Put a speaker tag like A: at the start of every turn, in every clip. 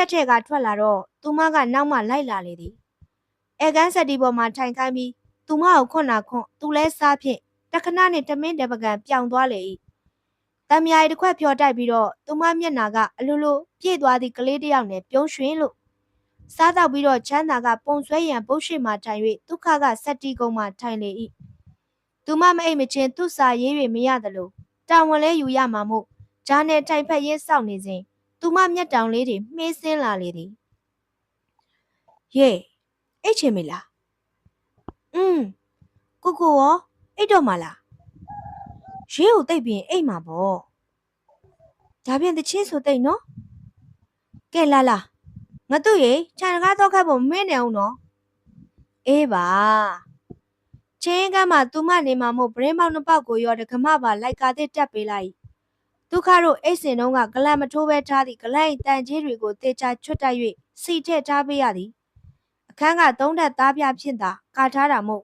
A: ထက်ထက်ကထွက်လာတော့သူမကနောက်မှလိုက်လာလေသည်အဲကန်းဆက်ဒီပေါ်မှာထိုင်ခိုင်းပြီးသူမကိုခွန့်နာခွန့်သူလဲစားဖြင့်တခဏနဲ့တမင်းတပကံပြောင်သွားလေ၏တံမြာရီတစ်ခွက်ဖြော်တိုက်ပြီးတော့သူမမျက်နာကအလိုလိုပြည့်သွားသည့်ကလေးတစ်ယောက်နဲ့ပြုံးရွှင်လို့စားတော့ပြီးတော့ချမ်းသာကပုံဆွဲရန်ပုတ်ရှိမှထိုင်၍ဒုက္ခကစက်တီကုန်းမှထိုင်လေ၏သူမမအိမ်မချင်းသူ့စာရေး၍မရသလိုတာဝန်လဲယူရမှာမို့ဂျာနယ်ထိုင်ဖက်ရင်းစောင့်နေစဉ် သူမမျက်တောင်လေးတွေမှေးစင်းလာလေသည်ယေအိတ်ချင်မလားอืมကိုကိုရောအိတ်တော့မလားရေးကိုတိတ်ပြီးအိတ်မှာပေါ့ဒါပြန်တချင်းဆိုတိတ်နော်ကဲလာလာငါတို့ရေခြံကားတော့ခတ်ဖို့မင်းနေအောင်နော်အေးပါချင်းကမှသူမနေမှာမို့ဗရင်မောင်နှစ်ပေါက်ကိုရောတကမပါလိုက်ကားတဲ့တက်ပေးလိုက် ဒုက္ခတို့အိတ်စင်တုံးကဂလန်မထိုးပဲထားသည့်ဂလန်တန်ကြီးတွေကိုတေချာချွတ်တိုက်၍စီထည့်ထားပေးရသည်အခန်းကသုံးထပ်သားပြဖြစ်တာကာထားတာမို့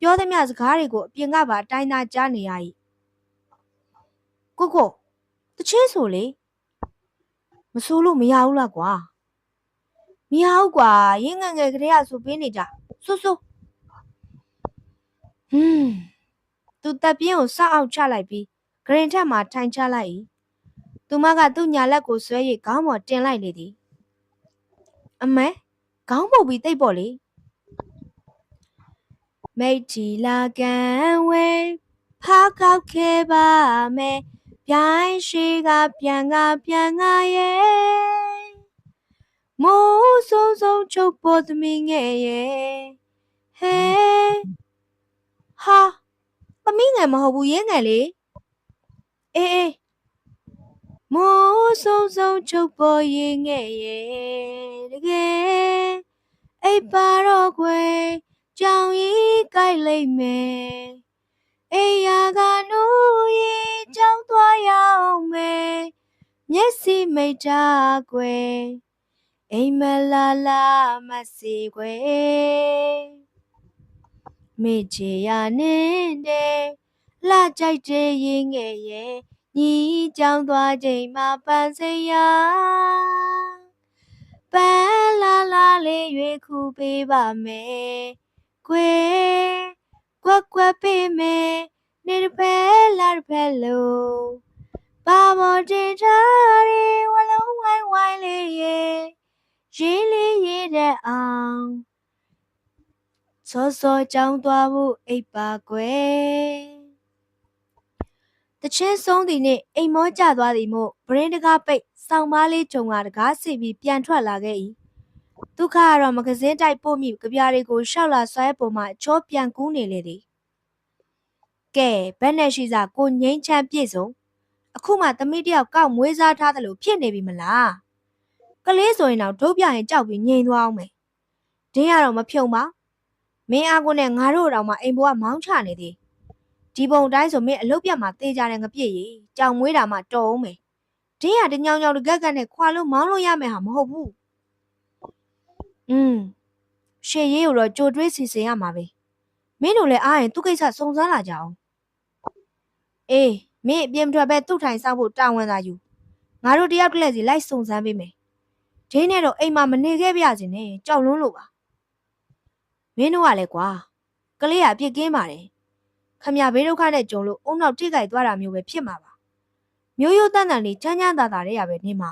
A: ပြောသမျှစကားတွေကိုအပြင်ကပါအတိုင်းသားကြားနေရ၏ကိုကိုတချင်းဆိုလေမဆိုးလို့မရဘူးလားကွာမရဘူးကွာရင်းငယ်ငယ်ကလေးကဆိုပေးနေကြဆိုးဆိုးဟွန်းသူတပ်ပြင်းကိုစောက်အောင်ချလိုက်ပြီး ဂရင်ထက်မှာထိုင်ချလိုက်၏သူမကသူ့ညာလက်ကိုဆွဲ၍ခေါင်းပေါ်တင်လိုက်လေသည်အမဲခေါင်းပုတ်ပြီးတိတ်ပေါ့လေမိတ်တီလာကန်ဝဲဖားကောက်ခဲ့ပါမယ်ပြိုင်းရှိကပြန်ကပြန်ကရဲ့မိုးဆုံးဆုံးချုပ်ပေါ်သမီးငယ်ရဲ့ဟဲဟာသမီးငယ်မဟုတ်ဘူးရင်းငယ်လေ အေးအေးမိုးဆုံးဆုံးချုပ်ပေါ်ရင်ငယ်ရဲ့တကယ်အိပ်ပါတော့ခွေကြောင်ကြီးကြိုက်လိုက်မယ်အေးရာကနိုးရင်ကြောင်သွားရအောင်မယ်မျက် စိမိတ်တာကွယ်အိမ်မလာလာမစီကွယ်မေချေရနေတဲ့လာကြိုက်တဲ့ရင်ငယ်ရဲ့ညီကြောင်သွားချိန်မှာပန်းစရာပန်းလာလာလေးရွေခုပေးပါမယ်ကွယ်ကွက်ကွက်ပေးမယ်နေ တစ်ဖက်လာတစ်ဖက်လို့ပါမော်တင်ထားတဲ့ဝလုံးဝိုင်းဝိုင်းလေးရဲ့ရေးလေးရေးတဲ့အောင်စောစောကြောင်းသွားဖို့အိပ်ပါကွယ်တချင်းဆုံးသည်နှင့်အိမ်မောကျသွားသည်မို့ဗရင်တကားပိတ်ဆောင်းပါးလေးဂျုံကတကားစီပြီးပြန်ထွက်လာခဲ့၏ဒုက္ခကတော့မဂဇင်းတိုက်ပို့မိကြပြားတွေကိုရှောက်လာဆွဲပေါ်မှာအချောပြန်ကူးနေလေသည်ကဲဘက်နဲ့ရှိစားကိုငိမ့်ချမ်းပြည့်စုံအခုမှသမီးတယောက်ကောက်မွေးစားထားသလိုဖြစ်နေပြီမလားကလေးဆိုရင်တော့ဒုတ်ပြရင်ကြောက်ပြီးငြိမ်သွားအောင်မယ်ဒင်းကတော့မဖြုံပါမင်းအားကိုနဲ့ငါတို့တောင်မှအိမ်ဘွားမောင်းချနေသည် ဒီပုံတိုင်းဆိုမင်းအလုတ်ပြတ်မှာတေးကြတယ်ငပြည့်ရီကြောင်မွေးတာမှတော်အောင်မယ်ဒင်းရတညောင်ညောင်တကက်ကက်နဲ့ခွာလို့မောင်းလို့ရမယ်ဟာမဟုတ်ဘူးอืมရှေ့ရေးကိုတော့ကြိုတွေးစီစဉ်ရမှာပဲမင်းတို့လည်းအားရင်သူ့ကိစ္စစုံစမ်းလာကြအောင်အေးမင်းအပြင်ထွက်ပဲသူ့ထိုင်ဆောင်ဖို့တာဝန်သာယူငါတို့တယောက်တစ်လက်စီလိုက်စုံစမ်းပေးမယ်ဒင်းနဲ့တော့အိမ်မှာမနေခဲ့ပြစင်နဲ့ကြောက်လွန်းလို့ပါမင်းတို့ကလည်းကွာကလေးကအပြစ်ကင်းပါတယ် ခမရဘေးဒုက္ခနဲ့ကြုံလို့အုံနောက်ထိကြိုက်သွားတာမျိုးပဲဖြစ်မှာပါမျိုးရိုးတန်တန်လေးချမ်းချမ်းသာသာတဲ့ရပဲနေမှာ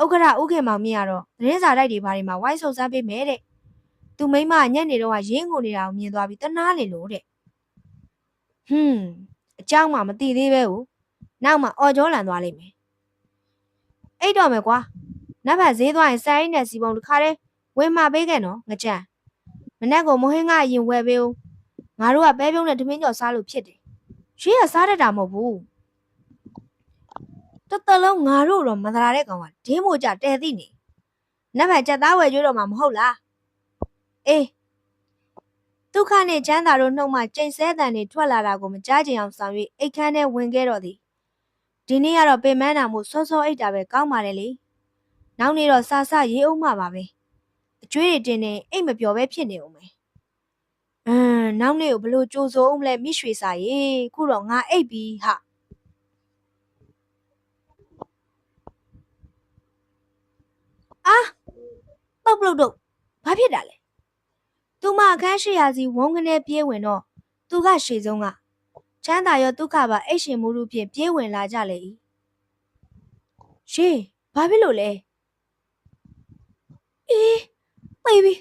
A: ဥက္ခရဥခင်မောင်မြင်ရတော့သတင်းစာတိုက်တွေဘာတွေမှာဝိုင်းဆုံစမ်းပေးမယ်တဲ့သူမိမညက်နေတော့ရင်းငိုနေတာကိုမြင်သွားပြီးတနာလေလို့တဲ့ဟွန်းအเจ้าမှမသိသေးပဲဟုတ်နောက်မှအော်ကြောလန်သွားလိမ့်မယ်အိတ်တော့မယ်ကွာနတ်ဘက်ဈေးသွားရင်စိုင်းနဲ့စီပုံတစ်ခါတည်းဝင်မပေးခဲ့နော်ငကြံမနေ့ကမိုဟင်းကအရင်ဝယ်ပေးဦး ငါတို့ကပဲပြုံးနဲ့ထမင်းကြော်စားလို့ဖြစ်တယ်ရွှေကစားတတ်တာမဟုတ်ဘူးတတလုံးငါတို့တော့မသရာတဲ့ကောင်ကဒင်းမို့ကြတဲသိနေနတ်ဘက်ကြက်သားဝယ်ကြွတော့မှမဟုတ်လားအေးဒုက္ခနဲ့ချမ်းသာတို့နှုတ်မှကျိန်ဆဲတန်တွေထွက်လာတာကိုမကြားချင်အောင်ဆောင်၍အိတ်ခမ်းထဲဝင်ခဲ့တော့သည်ဒီနေ့ကတော့ပင်မန်းတာမို့စောစောအိတ်တာပဲကောင်းပါလေလေနောက်နေ့တော့စာစရေးအောင်မှပါပဲအကျွေးတွေတင်နေအိတ်မပျော်ပဲဖြစ်နေအောင်မယ် အင်းနောက်နေ့ကိုဘလို့ကြိုးစိုးအောင်လဲမိရွှေစာရေခုတော့ငါအိတ်ပြီဟာအာပုတ်ပလုတ်တို့ဘာဖြစ်တာလဲသူမအခန်းရှိရာစီဝုန်းကနေပြေးဝင်တော့သူကရှေ့ဆုံးကချမ်းသာရောဒုက္ခပါအိတ်ရှင်မှုတို့ဖြင့်ပြေးဝင်လာကြလေ၏ရှေးဘာဖြစ်လို့လဲအေးမေဘီ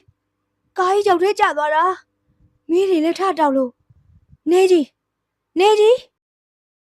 A: ကားကြီးကြောက်ထဲကျသွားတာ မီးတွေလည်းထတောက်လို့နေကြီးနေကြီး